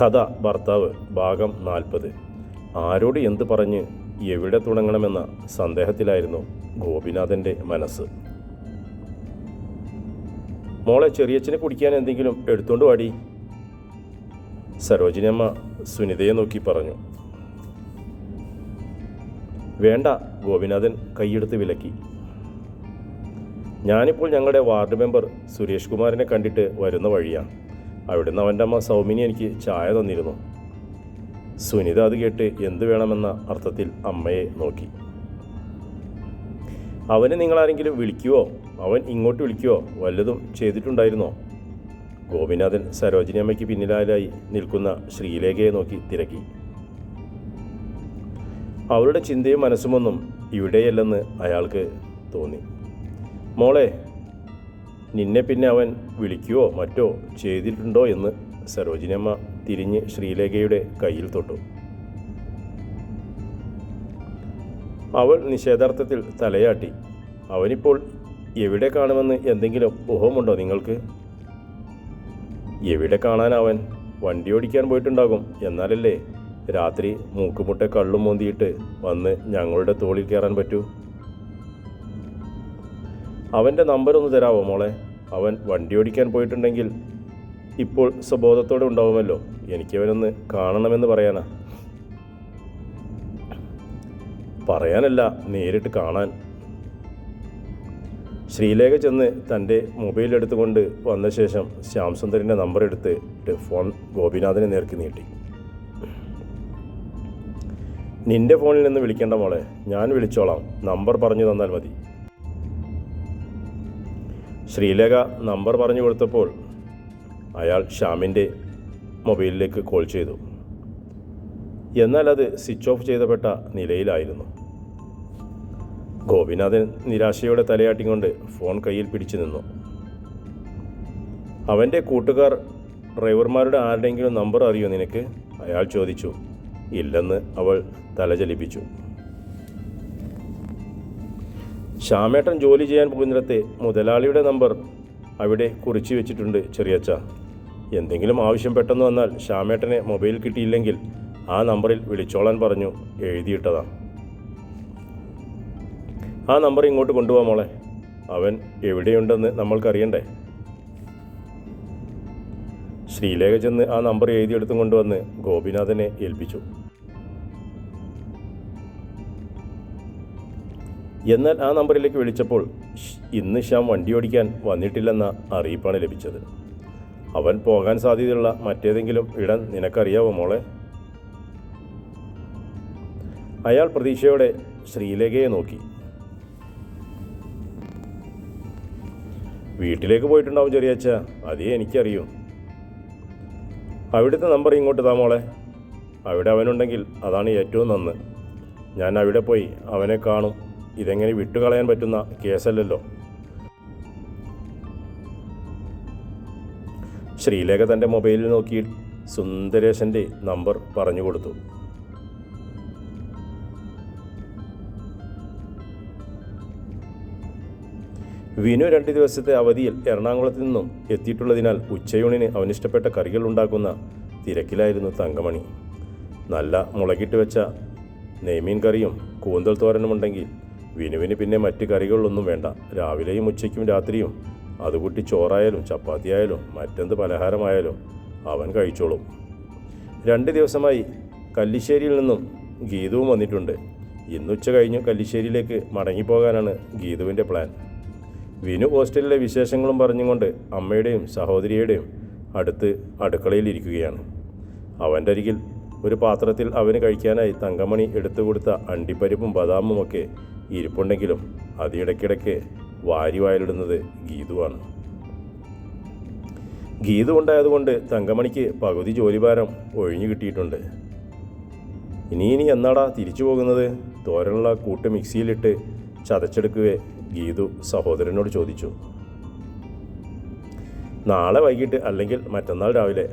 കഥ ഭർത്താവ് ഭാഗം നാൽപ്പത്. ആരോട് എന്ത് പറഞ്ഞ് എവിടെ തുടങ്ങണമെന്ന സന്ദേഹത്തിലായിരുന്നു ഗോപിനാഥന്റെ മനസ്സ്. മോളെ ചെറിയച്ഛനെ കുടിക്കാൻ എന്തെങ്കിലും എടുത്തോണ്ട് വാടി. സരോജിനിയമ്മ സുനിതയെ നോക്കി പറഞ്ഞു. വേണ്ട ഗോപിനാഥൻ കൈയെടുത്ത് വിലക്കി. ഞാനിപ്പോൾ ഞങ്ങളുടെ വാർഡ് മെമ്പർ സുരേഷ് കുമാറിനെ കണ്ടിട്ട് വരുന്ന വഴിയാണ് അവിടുന്ന് അവന്റെ അമ്മ സൗമിനി എനിക്ക് ചായ തന്നിരുന്നു. സുനിത അത് കേട്ട് എന്ത് വേണമെന്ന അർത്ഥത്തിൽ അമ്മയെ നോക്കി. അവനെ നിങ്ങളാരെങ്കിലും വിളിക്കുവോ? അവൻ ഇങ്ങോട്ട് വിളിക്കുവോ? വല്ലതും ചെയ്തിട്ടുണ്ടായിരുന്നോ? ഗോപിനാഥൻ സരോജിനി അമ്മയ്ക്ക് പിന്നിലായി നിൽക്കുന്ന ശ്രീലേഖയെ നോക്കി തിരക്കി. അവരുടെ ചിന്തയും മനസ്സുമൊന്നും ഇവിടെയല്ലെന്ന് അയാൾക്ക് തോന്നി. മോളെ നിന്നെ പിന്നെ അവൻ വിളിക്കുവോ മറ്റോ ചെയ്തിട്ടുണ്ടോ എന്ന് സരോജിനിയമ്മ തിരിഞ്ഞ് ശ്രീലേഖയുടെ കയ്യിൽ തൊട്ടു. അവൾ നിഷേധാർത്ഥത്തിൽ തലയാട്ടി അവനിപ്പോൾ എവിടെ കാണുമെന്ന് എന്തെങ്കിലും ഊഹമുണ്ടോ നിങ്ങൾക്ക്? എവിടെ കാണാനവൻ വണ്ടി ഓടിക്കാൻ പോയിട്ടുണ്ടാകും. എന്നാലല്ലേ രാത്രി മൂക്കുമുട്ട കള്ളും മോന്തിയിട്ട് വന്ന് ഞങ്ങളുടെ തോളിൽ കയറാൻ പറ്റൂ? അവന്റെ നമ്പർ ഒന്ന് തരാമോ മോളെ? അവൻ വണ്ടി ഓടിക്കാൻ പോയിട്ടുണ്ടെങ്കിൽ ഇപ്പോൾ സ്വബോധത്തോടെ ഉണ്ടാവുമല്ലോ. എനിക്കവനൊന്ന് കാണണമെന്ന് പറയാനാ. പറയാനല്ല നേരിട്ട് കാണാൻ. ശ്രീലേഖ ചെന്ന് തന്റെ മൊബൈൽ എടുത്തുകൊണ്ട് വന്ന ശേഷം ശ്യാംസുന്ദരിന്റെ നമ്പർ എടുത്ത് ഫോൺ ഗോപിനാഥനെ നേർക്ക് നീട്ടി. നിന്റെ ഫോണിൽ നിന്ന് വിളിക്കേണ്ട മോളെ ഞാൻ വിളിച്ചോളാം. നമ്പർ പറഞ്ഞു തന്നാൽ മതി. ശ്രീലേഖ നമ്പർ പറഞ്ഞു കൊടുത്തപ്പോൾ അയാൾ ഷ്യാമിന്റെ മൊബൈലിലേക്ക് കോൾ ചെയ്തു. എന്നാൽ അത് സ്വിച്ച് ഓഫ് ചെയ്തപ്പെട്ട നിലയിലായിരുന്നു. ഗോപിനാഥൻ നിരാശയോടെ തലയാട്ടിക്കൊണ്ട് ഫോൺ കയ്യിൽ പിടിച്ചു നിന്നു. അവന്റെ കൂട്ടുകാർ ഡ്രൈവർമാരുടെ ആരുടെയെങ്കിലും നമ്പർ അറിയോ നിനക്ക്? അയാൾ ചോദിച്ചു. ഇല്ലെന്ന് അവൾ തലചലിപ്പിച്ചു ശ്യാമേട്ടൻ ജോലി ചെയ്യാൻ പോകുന്നിടത്തെ മുതലാളിയുടെ നമ്പർ അവിടെ കുറിച്ചു വെച്ചിട്ടുണ്ട് ചെറിയച്ച എന്തെങ്കിലും ആവശ്യം പെട്ടെന്ന് വന്നാൽ ശ്യാമേട്ടനെ മൊബൈൽ കിട്ടിയില്ലെങ്കിൽ ആ നമ്പറിൽ വിളിച്ചോളാൻ പറഞ്ഞു എഴുതിയിട്ടതാ. ആ നമ്പർ ഇങ്ങോട്ട് കൊണ്ടുപോകാം മോളെ. അവൻ എവിടെയുണ്ടെന്ന് നമ്മൾക്കറിയണ്ടേ? ശ്രീലേഖ ചെന്ന് ആ നമ്പർ എഴുതിയെടുത്തും കൊണ്ടുവന്ന് ഗോപിനാഥനെ ഏൽപ്പിച്ചു. എന്നാൽ ആ നമ്പറിലേക്ക് വിളിച്ചപ്പോൾ ഇന്ന് ശ്യാം വണ്ടി ഓടിക്കാൻ വന്നിട്ടില്ലെന്ന അറിയിപ്പാണ് ലഭിച്ചത്. അവൻ പോകാൻ സാധ്യതയുള്ള മറ്റേതെങ്കിലും ഇടം നിനക്കറിയാവോ മോളെ? അയാൾ പ്രതീക്ഷയോടെ ശ്രീലേഖയെ നോക്കി. വീട്ടിലേക്ക് പോയിട്ടുണ്ടാവും ചെറിയച്ച അതേ എനിക്കറിയൂ. അവിടുത്തെ നമ്പർ ഇങ്ങോട്ട് താ മോളെ. അവിടെ അവനുണ്ടെങ്കിൽ അതാണ് ഏറ്റവും നന്ന്. ഞാൻ അവിടെ പോയി അവനെ കാണും. ഇതെങ്ങനെ വിട്ടുകളയാൻ പറ്റുന്ന കേസല്ലല്ലോ. ശ്രീലേഖ തന്റെ മൊബൈലിൽ നോക്കി സുന്ദരേശന്റെ നമ്പർ പറഞ്ഞു കൊടുത്തു. വിനു രണ്ട് ദിവസത്തെ അവധിയിൽ എറണാകുളത്ത് നിന്നും എത്തിയിട്ടുള്ളതിനാൽ ഉച്ചയൂണിന് അവനിഷ്ടപ്പെട്ട കറികൾ ഉണ്ടാക്കുന്ന തിരക്കിലായിരുന്നു തങ്കമണി. നല്ല മുളകിട്ട് വെച്ച നെയ്മീൻ കറിയും കൂന്തൽ തോരനുമുണ്ടെങ്കിൽ വിനുവിന് പിന്നെ മറ്റ് കറികളൊന്നും വേണ്ട. രാവിലെയും ഉച്ചയ്ക്കും രാത്രിയും. അതുകൂട്ടി ചോറായാലും ചപ്പാത്തിയായാലും മറ്റെന്ത് പലഹാരമായാലും അവൻ കഴിച്ചോളും. രണ്ട് ദിവസമായി കല്ലിശ്ശേരിയിൽ നിന്നും ഗീതുവും വന്നിട്ടുണ്ട്. ഇന്നുച്ച കഴിഞ്ഞ് കല്ലിശ്ശേരിയിലേക്ക് മടങ്ങിപ്പോകാനാണ് ഗീതുവിന്റെ പ്ലാൻ. വിനു ഹോസ്റ്റലിലെ വിശേഷങ്ങളും പറഞ്ഞുകൊണ്ട് അമ്മയുടെയും സഹോദരിയുടെയും അടുത്ത് അടുക്കളയിലിരിക്കുകയാണ് അവന്റെ അരികിൽ ഒരു പാത്രത്തിൽ അവന് കഴിക്കാനായി തങ്കമണി എടുത്തു കൊടുത്ത അണ്ടിപ്പരിപ്പും ബദാമും ഒക്കെ ഇരിപ്പുണ്ടെങ്കിലും അതിടയ്ക്കിടയ്ക്ക് വാരി വായലിടുന്നത് ഗീതുവാണ്. ഗീതു ഉണ്ടായതുകൊണ്ട് തങ്കമണിക്ക് പകുതി ജോലിഭാരം ഒഴിഞ്ഞു കിട്ടിയിട്ടുണ്ട്. ഇനി ഇനി എന്നാടാ തിരിച്ചു പോകുന്നത്? തോരനുള്ള കൂട്ട് മിക്സിയിലിട്ട് ചതച്ചെടുക്കുകയെ ഗീതു സഹോദരനോട് ചോദിച്ചു. നാളെ വൈകിട്ട് അല്ലെങ്കിൽ മറ്റന്നാൾ രാവിലെ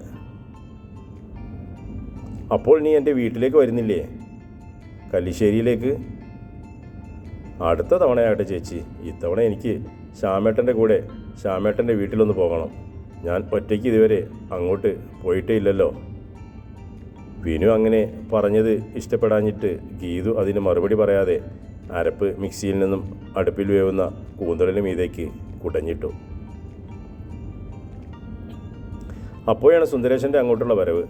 അപ്പോൾ നീ എന്റെ വീട്ടിലേക്ക് വരുന്നില്ലേ? കല്ലിശ്ശേരിയിലേക്ക്. അടുത്ത തവണയാകട്ടെ ചേച്ചി ഇത്തവണ എനിക്ക് ശ്യാമേട്ടന്റെ കൂടെ ശ്യാമേട്ടന്റെ വീട്ടിലൊന്ന് പോകണം. ഞാൻ ഒറ്റയ്ക്ക് ഇതുവരെ അങ്ങോട്ട് പോയിട്ടേ ഇല്ലല്ലോ. വിനു അങ്ങനെ പറഞ്ഞത് ഇഷ്ടപ്പെടാഞ്ഞിട്ട് ഗീതു അതിന് മറുപടി പറയാതെ അരപ്പ് മിക്സിയിൽ നിന്നും അടുപ്പിൽ വേവുന്ന കൂന്തളിന് മീതേക്ക് കുടഞ്ഞിട്ടു. അപ്പോഴാണ് സുന്ദരേശന്റെ അങ്ങോട്ടുള്ള വരവ്.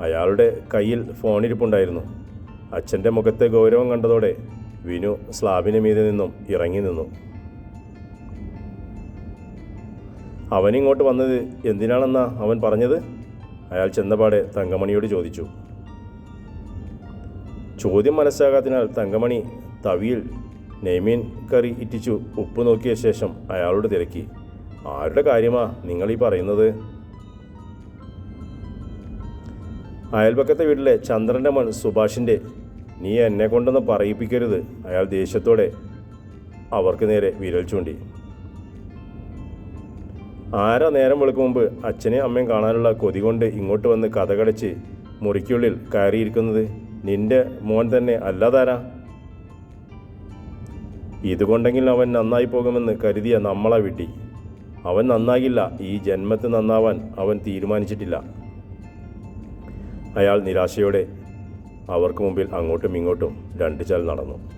അയാളുടെ കയ്യിൽ ഫോണിരിപ്പുണ്ടായിരുന്നു. അച്ഛന്റെ മുഖത്തെ ഗൗരവം കണ്ടതോടെ വിനു സ്ലാബിന് മീതെ നിന്നും ഇറങ്ങി നിന്നു. അവനിങ്ങോട്ട് വന്നത് എന്തിനാണെന്നാ അവൻ പറഞ്ഞത്? അയാൾ ചെന്നപാടെ തങ്കമണിയോട് ചോദിച്ചു. ചോദ്യം മനസ്സിലാകാത്തതിനാൽ തങ്കമണി തവിയിൽ നെയ്മീൻ കറി ഇറ്റിച്ചു ഉപ്പ് നോക്കിയ ശേഷം അയാളോട് തിരക്കി. ആരുടെ കാര്യമാ നിങ്ങൾ ഈ പറയുന്നത്? അയൽപക്കത്തെ വീട്ടിലെ ചന്ദ്രന്റെ മകൻ സുഭാഷിന്റെ നീ എന്നെ കൊണ്ടൊന്ന് പറയിപ്പിക്കരുത് അയാൾ ദേഷ്യത്തോടെ അവർക്ക് നേരെ വിരൽ ചൂണ്ടി. ആരാ നേരം വെളുക്കും മുമ്പ് അച്ഛനെയും അമ്മയും കാണാനുള്ള കൊതി കൊണ്ട് ഇങ്ങോട്ട് വന്ന് കഥകടച്ച് മുറിക്കുള്ളിൽ കയറിയിരിക്കുന്നത് നിന്റെ മോൻ തന്നെ അല്ലാതാരാ? ഇതുകൊണ്ടെങ്കിൽ അവൻ നന്നായി പോകുമെന്ന് കരുതിയ നമ്മളെ വിട്ടി. അവൻ നന്നാകില്ല ഈ ജന്മത്ത് നന്നാവാൻ അവൻ തീരുമാനിച്ചിട്ടില്ല. അയാൾ നിരാശയോടെ അവർക്ക് മുമ്പിൽ അങ്ങോട്ടും ഇങ്ങോട്ടും രണ്ട് ചാൽ നടന്നു.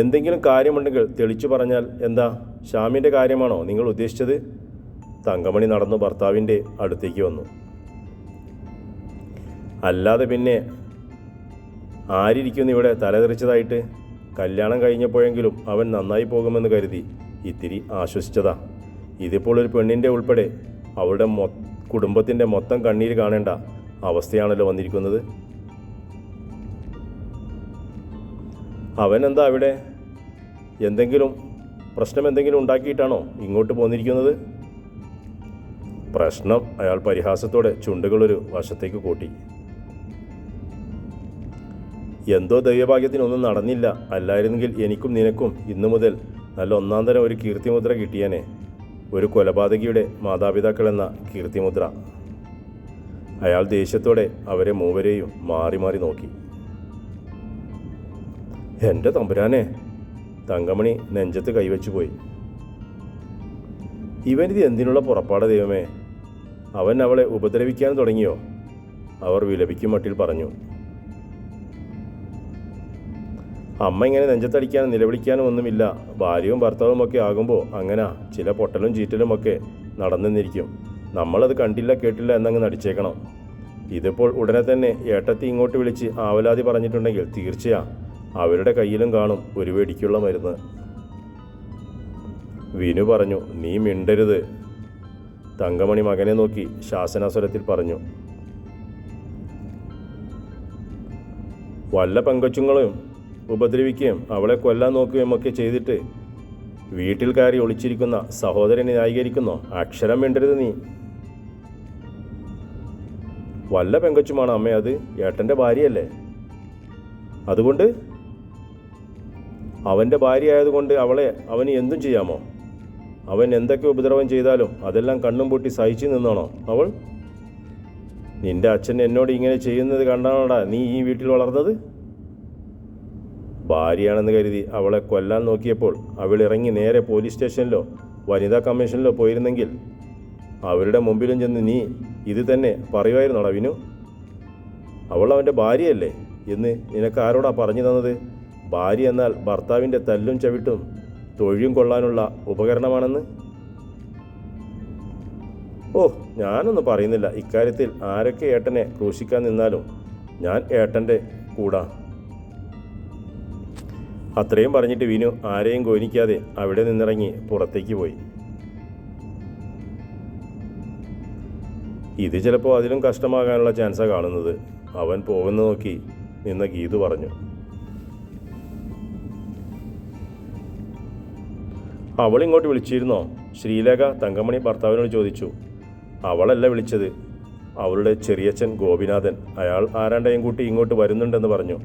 എന്തെങ്കിലും കാര്യമുണ്ടെങ്കിൽ തെളിച്ചു പറഞ്ഞാൽ എന്താ? ശ്യാമിന്റെ കാര്യമാണോ നിങ്ങൾ ഉദ്ദേശിച്ചത്? തങ്കമണി നടന്നു ഭർത്താവിന്റെ അടുത്തേക്ക് വന്നു. അല്ലാതെ പിന്നെ ആരിയ്ക്കുന്നു ഇവിടെ തലതെറിച്ചതായിട്ട്? കല്യാണം കഴിഞ്ഞപ്പോഴെങ്കിലും അവൻ നന്നായി പോകുമെന്ന് കരുതി ഇത്തിരി ആശ്വസിച്ചതാ. ഇതിപ്പോൾ ഒരു പെണ്ണിന്റെ ഉൾപ്പെടെ അവളുടെ മൊ കുടുംബത്തിന്റെ മൊത്തം കണ്ണീര് കാണേണ്ട അവസ്ഥയാണല്ലോ വന്നിരിക്കുന്നത്. അവൻ എന്താ അവിടെ? എന്തെങ്കിലും പ്രശ്നം എന്തെങ്കിലും ഉണ്ടാക്കിയിട്ടാണോ ഇങ്ങോട്ട് പോന്നിരിക്കുന്നത്? പ്രശ്നം അയാൾ പരിഹാസത്തോടെ ചുണ്ടുകളൊരു വശത്തേക്ക് കൂട്ടി. എന്തോ ദൈവഭാഗ്യത്തിനൊന്നും നടന്നില്ല. അല്ലായിരുന്നെങ്കിൽ എനിക്കും നിനക്കും ഇന്നു മുതൽ നല്ല ഒന്നാം തരം ഒരു കീർത്തിമുദ്ര കിട്ടിയേനെ. ഒരു കൊലപാതകിയുടെ മാതാപിതാക്കളെന്ന കീർത്തിമുദ്ര. അയാൾ ദേഷ്യത്തോടെ അവരെ മൂവരെയും മാറി മാറി നോക്കി. എന്റെ തമ്പുരാനെ തങ്കമണി നെഞ്ചത്ത് കൈവച്ചു പോയി. ഇവനിത് എന്തിനുള്ള പുറപ്പാട് ദൈവമേ? അവൻ അവളെ ഉപദ്രവിക്കാൻ തുടങ്ങിയോ? അവർ വിലപിക്കും മട്ടിൽ പറഞ്ഞു. അമ്മ ഇങ്ങനെ നെഞ്ചത്തടിക്കാനും നിലവിളിക്കാനും ഒന്നുമില്ല. ഭാര്യയും ഭർത്താവും ഒക്കെ ആകുമ്പോൾ അങ്ങനെ ചില പൊട്ടലും ചീറ്റലും ഒക്കെ നടന്നെന്നിരിക്കും നമ്മളത് കണ്ടില്ല കേട്ടില്ല എന്നങ്ങ് നടിച്ചേക്കണം. ഇതിപ്പോൾ ഉടനെ തന്നെ ഏട്ടത്തി ഇങ്ങോട്ട് വിളിച്ച് ആവലാതി പറഞ്ഞിട്ടുണ്ടെങ്കിൽ തീർച്ചയാ അവരുടെ കയ്യിലും കാണും ഒരു വെടിക്കുള്ള മരുന്ന്. വിനു പറഞ്ഞു നീ മിണ്ടരുത്. തങ്കമണി മകനെ നോക്കി ശാസനാസ്വരത്തിൽ പറഞ്ഞു വല്ല പെങ്കൊച്ചുങ്ങളും ഉപദ്രവിക്കുകയും അവളെ കൊല്ലാൻ നോക്കുകയും ഒക്കെ ചെയ്തിട്ട് വീട്ടിൽ കയറി ഒളിച്ചിരിക്കുന്ന സഹോദരനെ ന്യായീകരിക്കുന്നോ? അക്ഷരം വേണ്ടരുത് നീ. വല്ല പെങ്കച്ചുമാണ് അമ്മ അത്? ഏട്ടന്റെ ഭാര്യയല്ലേ? അതുകൊണ്ട് അവന്റെ ഭാര്യ ആയതുകൊണ്ട് അവളെ അവന് എന്തും ചെയ്യാമോ? അവൻ എന്തൊക്കെ ഉപദ്രവം ചെയ്താലും അതെല്ലാം കണ്ണും പൊട്ടി സഹിച്ചു നിന്നാണോ അവൾ? നിന്റെ അച്ഛൻ എന്നോട് ഇങ്ങനെ ചെയ്യുന്നത് കണ്ടാണോടാ നീ ഈ വീട്ടിൽ വളർന്നത്? ഭാര്യയാണെന്ന് കരുതി അവളെ കൊല്ലാൻ നോക്കിയപ്പോൾ അവൾ ഇറങ്ങി നേരെ പോലീസ് സ്റ്റേഷനിലോ വനിതാ കമ്മീഷനിലോ പോയിരുന്നെങ്കിൽ അവരുടെ മുമ്പിലും ചെന്ന് നീ ഇത് തന്നെ പറയുമായിരുന്നോടാ വിനു? അവൾ അവന്റെ ഭാര്യയല്ലേ എന്ന് നിനക്ക് ആരോടാ പറഞ്ഞു തന്നത്? ഭാര്യ എന്നാൽ ഭർത്താവിന്റെ തല്ലും ചവിട്ടും തൊഴിയും കൊള്ളാനുള്ള ഉപകരണമാണെന്ന്? ഓ ഞാനൊന്നും പറയുന്നില്ല. ഇക്കാര്യത്തിൽ ആരൊക്കെ ഏട്ടനെ ക്രൂശിക്കാൻ നിന്നാലും ഞാൻ ഏട്ടന്റെ കൂടാ. അത്രയും പറഞ്ഞിട്ട് വിനു ആരെയും ഗോനിക്കാതെ അവിടെ നിന്നിറങ്ങി പുറത്തേക്ക് പോയി. ഇത് ചിലപ്പോൾ അതിലും കഷ്ടമാകാനുള്ള ചാൻസാണ് കാണുന്നത്. അവൻ പോകുന്ന നോക്കി നിന്ന ഗീതു പറഞ്ഞു. അവൾ ഇങ്ങോട്ട് വിളിച്ചിരുന്നോ? ശ്രീലേഖ തങ്കമണി ഭർത്താവിനോട് ചോദിച്ചു. അവളല്ല വിളിച്ചത്. അവളുടെ ചെറിയച്ഛൻ ഗോപിനാഥൻ. അയാൾ ആരാണ്ടയും കൂട്ടി ഇങ്ങോട്ട് വരുന്നുണ്ടെന്ന് പറഞ്ഞു.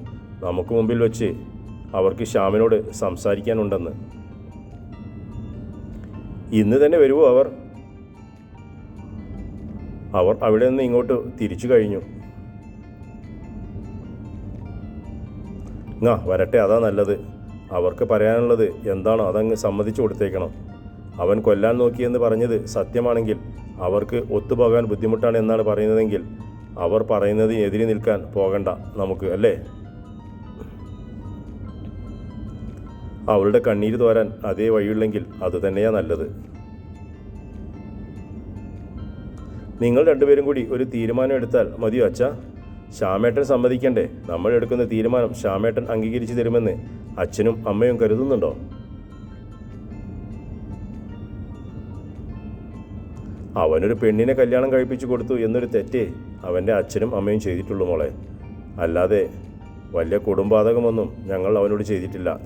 നമുക്ക് മുമ്പിൽ വെച്ച് അവർക്ക് ശ്യാമിനോട് സംസാരിക്കാനുണ്ടെന്ന്. ഇന്ന് തന്നെ വരുമോ അവർ? അവർ അവിടെ നിന്ന് ഇങ്ങോട്ട് തിരിച്ചു കഴിഞ്ഞു. ആ വരട്ടെ അതാ നല്ലത്. അവർക്ക് പറയാനുള്ളത് എന്താണോ അതങ്ങ് സമ്മതിച്ചു കൊടുത്തേക്കണം. അവൻ കൊല്ലാൻ നോക്കിയെന്ന് പറഞ്ഞത് സത്യമാണെങ്കിൽ അവർക്ക് ഒത്തുപോകാൻ ബുദ്ധിമുട്ടാണ് എന്നാണ് പറയുന്നതെങ്കിൽ അവർ പറയുന്നതിന് എതിരെ നിൽക്കാൻ പോകണ്ട നമുക്ക് അല്ലേ? അവളുടെ കണ്ണീര് തോരാൻ അതേ വഴിയുള്ളെങ്കിൽ അത് തന്നെയാണ് നല്ലത്. നിങ്ങൾ രണ്ടുപേരും കൂടി ഒരു തീരുമാനം എടുത്താൽ മതിയോ അച്ഛ? ശ്യാമേട്ടൻ സമ്മതിക്കണ്ടേ. നമ്മൾ എടുക്കുന്ന തീരുമാനം ശ്യാമേട്ടൻ അംഗീകരിച്ചു തരുമെന്ന് അച്ഛനും അമ്മയും കരുതുന്നുണ്ടോ? അവനൊരു പെണ്ണിനെ കല്യാണം കഴിപ്പിച്ചു കൊടുത്തു എന്നൊരു തെറ്റേ അവന്റെ അച്ഛനും അമ്മയും ചെയ്തിട്ടുള്ളൂ മോളെ. അല്ലാതെ വലിയ കുടുംബാതകമൊന്നും ഞങ്ങൾ അവനോട് ചെയ്തിട്ടില്ല.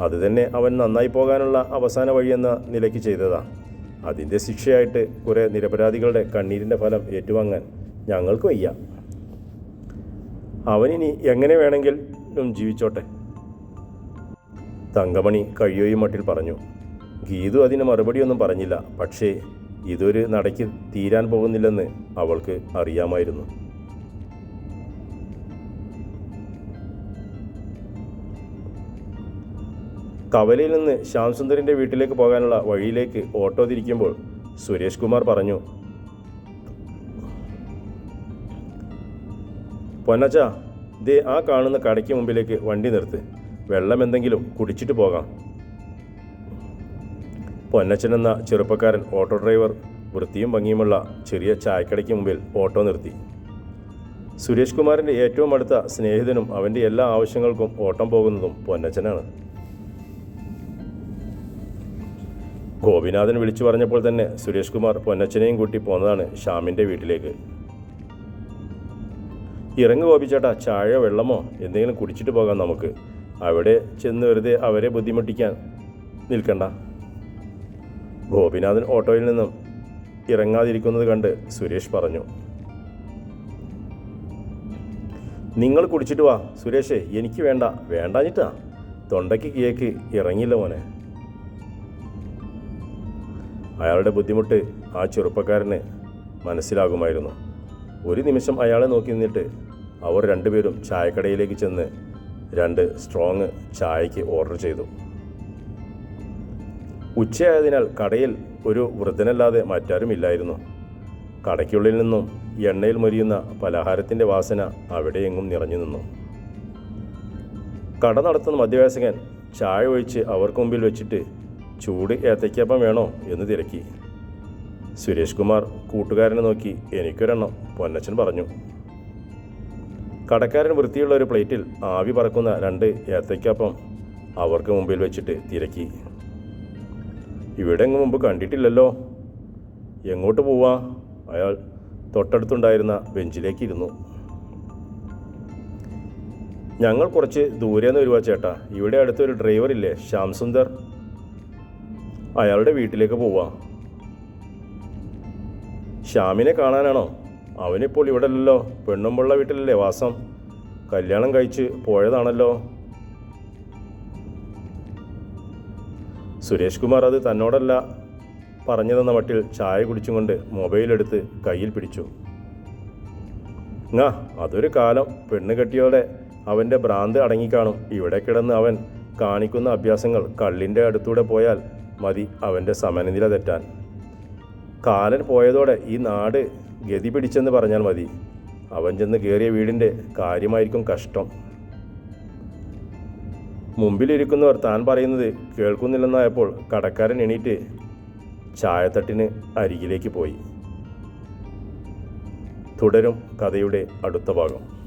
അതുതന്നെ അവൻ നന്നായി പോകാനുള്ള അവസാന വഴിയെന്ന നിലയ്ക്ക് ചെയ്തതാ. അതിന്റെ ശിക്ഷയായിട്ട് കുറേ നിരപരാധികളുടെ കണ്ണീരിന്റെ ഫലം ഏറ്റുവാങ്ങാൻ ഞങ്ങൾക്ക് വയ്യ. അവനിനി എങ്ങനെ വേണമെങ്കിലും ജീവിച്ചോട്ടെ. തങ്കമണി കഴിയോയും മട്ടിൽ പറഞ്ഞു ഗീതു അതിന് മറുപടിയൊന്നും പറഞ്ഞില്ല. പക്ഷേ ഇതൊരു നടയ്ക്ക് തീരാൻ പോകുന്നില്ലെന്ന് അവൾക്ക് അറിയാമായിരുന്നു. കവലയിൽ നിന്ന് ശ്യാം സുന്ദറിന്റെ വീട്ടിലേക്ക് പോകാനുള്ള വഴിയിലേക്ക് ഓട്ടോ തിരിക്കുമ്പോൾ സുരേഷ് കുമാർ പറഞ്ഞു പൊന്നച്ച ദേ ആ കാണുന്ന കടയ്ക്ക് മുമ്പിലേക്ക് വണ്ടി നിർത്ത്. വെള്ളം എന്തെങ്കിലും കുടിച്ചിട്ട് പോകാം. പൊന്നച്ചൻ എന്ന ചെറുപ്പക്കാരൻ ഓട്ടോ ഡ്രൈവർ വൃത്തിയും ഭംഗിയുമുള്ള ചെറിയ ചായക്കടയ്ക്ക് മുമ്പിൽ ഓട്ടോ നിർത്തി. സുരേഷ് കുമാറിന്റെ ഏറ്റവും അടുത്ത സ്നേഹിതനും അവന്റെ എല്ലാ ആവശ്യങ്ങൾക്കും ഓട്ടം പോകുന്നതും പൊന്നച്ചനാണ്. ഗോപിനാഥൻ വിളിച്ചു പറഞ്ഞപ്പോൾ തന്നെ സുരേഷ് കുമാർ പൊന്നച്ചനെയും കൂട്ടി പോന്നതാണ് ശ്യാമിന്റെ വീട്ടിലേക്ക്. ഇറങ്ങു ഗോപിച്ചേട്ടാ ചായ വെള്ളമോ എന്തെങ്കിലും കുടിച്ചിട്ട് പോകാം നമുക്ക്. അവിടെ ചെന്ന് വെറുതെ അവരെ ബുദ്ധിമുട്ടിക്കാൻ നിൽക്കണ്ട. ഗോപിനാഥൻ ഓട്ടോയിൽ നിന്നും ഇറങ്ങാതിരിക്കുന്നത് കണ്ട് സുരേഷ് പറഞ്ഞു നിങ്ങൾ കുടിച്ചിട്ട് വാ സുരേഷേ എനിക്ക് വേണ്ട വേണ്ടാഞ്ഞിട്ടാ. തൊണ്ടയ്ക്ക് കേക്ക് ഇറങ്ങിയില്ല മോനെ. അയാളുടെ ബുദ്ധിമുട്ട് ആ ചെറുപ്പക്കാരന് മനസ്സിലാകുമായിരുന്നു. ഒരു നിമിഷം അയാളെ നോക്കി നിന്നിട്ട് അവർ രണ്ടുപേരും ചായക്കടയിലേക്ക് ചെന്ന് രണ്ട് സ്ട്രോങ് ചായയ്ക്ക് ഓർഡർ ചെയ്തു. ഉച്ചയായതിനാൽ കടയിൽ ഒരു വൃദ്ധനല്ലാതെ മറ്റാരുമില്ലായിരുന്നു കടയ്ക്കുള്ളിൽ നിന്നും എണ്ണയിൽ മൊരിയുന്ന പലഹാരത്തിന്റെ വാസന അവിടെയെങ്ങും നിറഞ്ഞു നിന്നു. കട നടത്തുന്ന മധ്യവയസ്കൻ ചായ ഒഴിച്ച് അവർക്ക് മുമ്പിൽ വെച്ചിട്ട് ചൂട് ഏത്തയ്ക്കപ്പം വേണോ എന്ന് തിരക്കി. സുരേഷ് കുമാർ കൂട്ടുകാരനെ നോക്കി എനിക്കൊരെണ്ണം പൊന്നച്ചൻ പറഞ്ഞു. കടക്കാരൻ വൃത്തിയുള്ള ഒരു പ്ലേറ്റിൽ ആവി പറക്കുന്ന രണ്ട് ഏത്തയ്ക്കപ്പം അവർക്ക് മുമ്പിൽ വെച്ചിട്ട് തിരക്കി. ഇവിടെ എങ്ങ് മുമ്പ് കണ്ടിട്ടില്ലല്ലോ. എങ്ങോട്ട് പോവാ? അയാൾ തൊട്ടടുത്തുണ്ടായിരുന്ന ബെഞ്ചിലേക്ക് ഇരുന്നു ഞങ്ങൾ കുറച്ച് ദൂരെ നിന്ന് വരുവാ ചേട്ടാ. ഇവിടെ അടുത്തൊരു ഡ്രൈവർ ഇല്ലേ ശ്യാം സുന്ദർ അയാളുടെ വീട്ടിലേക്ക് പോവാ. ശ്യാമിനെ കാണാനാണോ? അവനിപ്പോൾ ഇവിടെ അല്ലല്ലോ പെണ്ണുമ്പുള്ള വീട്ടിലല്ലേ വാസം. കല്യാണം കഴിച്ച് പോയതാണല്ലോ. സുരേഷ് കുമാർ അത് തന്നോടല്ല പറഞ്ഞതെന്ന മട്ടിൽ ചായ കുടിച്ചും കൊണ്ട് മൊബൈലെടുത്ത് കയ്യിൽ പിടിച്ചു. ആ അതൊരു കാലം പെണ്ണ് കെട്ടിയോടെ അവന്റെ ഭ്രാന്ത് അടങ്ങിക്കാണും. ഇവിടെ കിടന്ന് അവൻ കാണിക്കുന്ന അഭ്യാസങ്ങൾ കള്ളിന്റെ അടുത്തൂടെ പോയാൽ മതി അവന്റെ സമനില തെറ്റാൻ. കാലൻ പോയതോടെ ഈ നാട് ഗതി പിടിച്ചെന്ന് പറഞ്ഞാൽ മതി. അവൻ ചെന്ന് കയറിയ വീടിന്റെ കാര്യമായിരിക്കും കഷ്ടം. മുമ്പിലിരിക്കുന്നവർ താൻ പറയുന്നത് കേൾക്കുന്നില്ലെന്നായപ്പോൾ കടക്കാരൻ എണീറ്റ് ചായത്തട്ടിന് അരികിലേക്ക് പോയി. തുടരും കഥയുടെ അടുത്ത ഭാഗം.